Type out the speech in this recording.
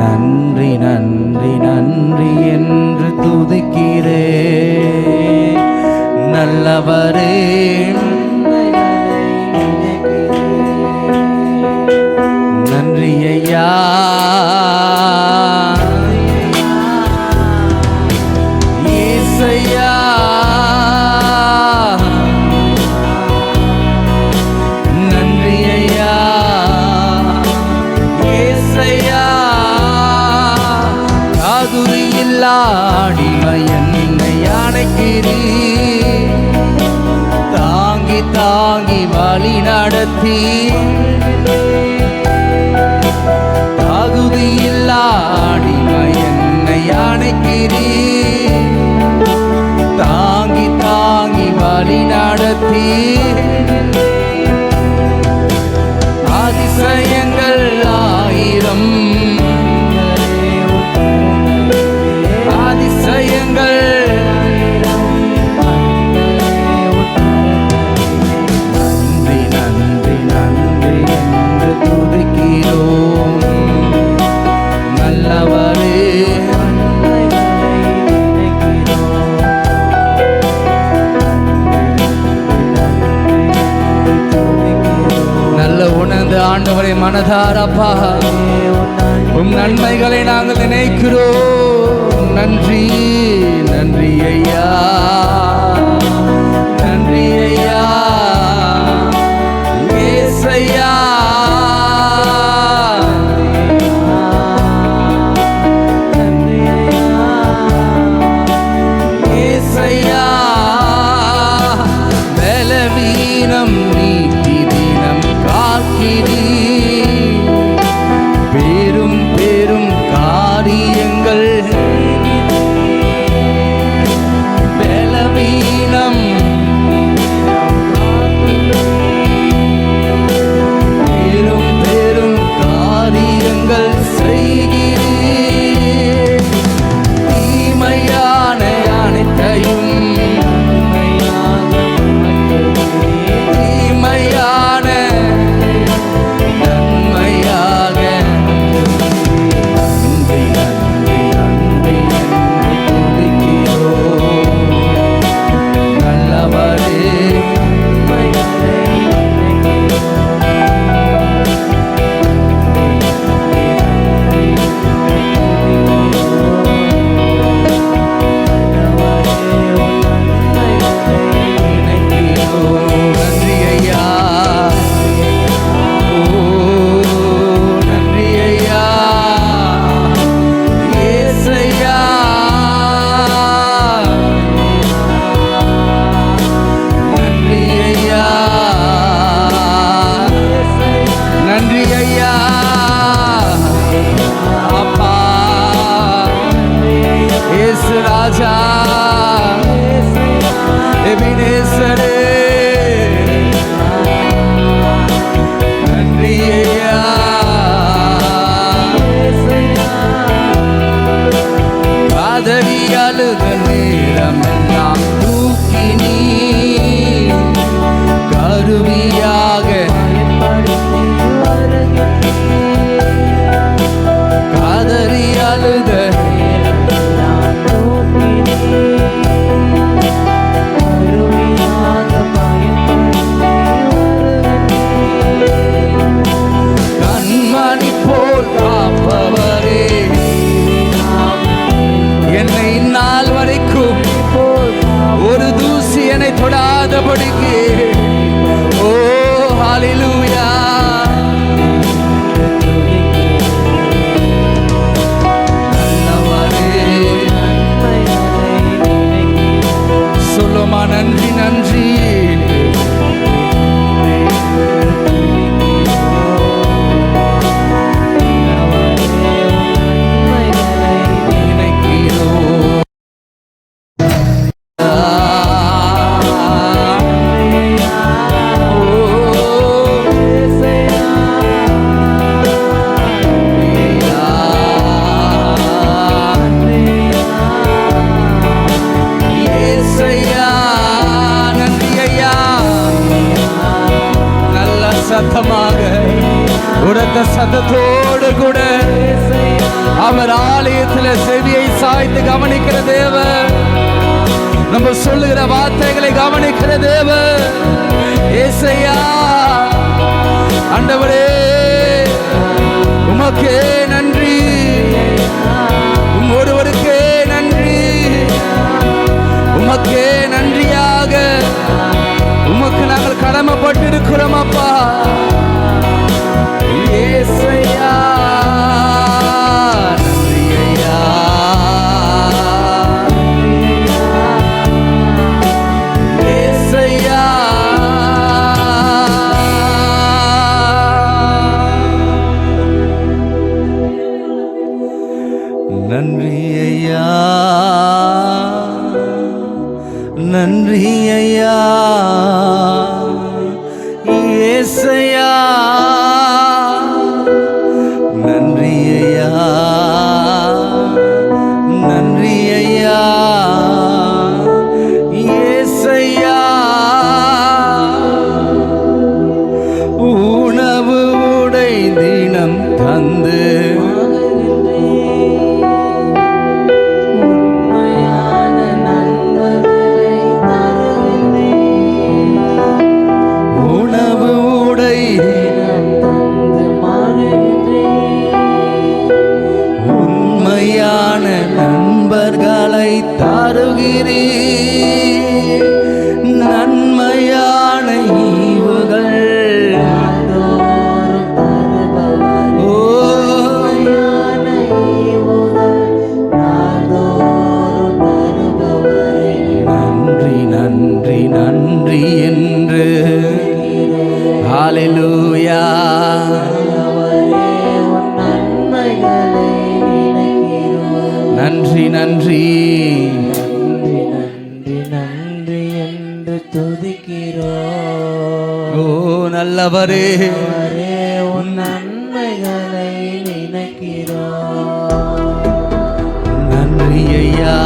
நன்றி நன்றி நன்றி என்று துதிக்கிறே. நல்லவரே நன்றி ஐயா நடத்தி. தகுதி என்னை அணைக்கிறீ தாங்கி தாங்கி வழி நடத்தீர். ஆண்டவரை மனதாரப்பா உம் நன்மைகளை நாங்கள் நினைக்கிறோம். நன்றி நன்றி ஐயா. நன்றி ஐயா. ஏசையா ஏசையா. the நம்ம சொல்லுகிற வார்த்தைகளை கவனிக்கிற தேவ ஏசையா ஆண்டவரே உமக்கே நன்றி. உம் ஒருவருக்கே நன்றி. உமக்கே நன்றியாக. உமக்கு நாங்கள் கடமைப்பட்டிருக்கிறோம் அப்பா. நண்பர்களை நன்றி நன்றி என்று துதிக்கிறோ ஓ நல்லவரே. உன் நன்மைகளை நினைக்கிறோ நன்றி ஐயா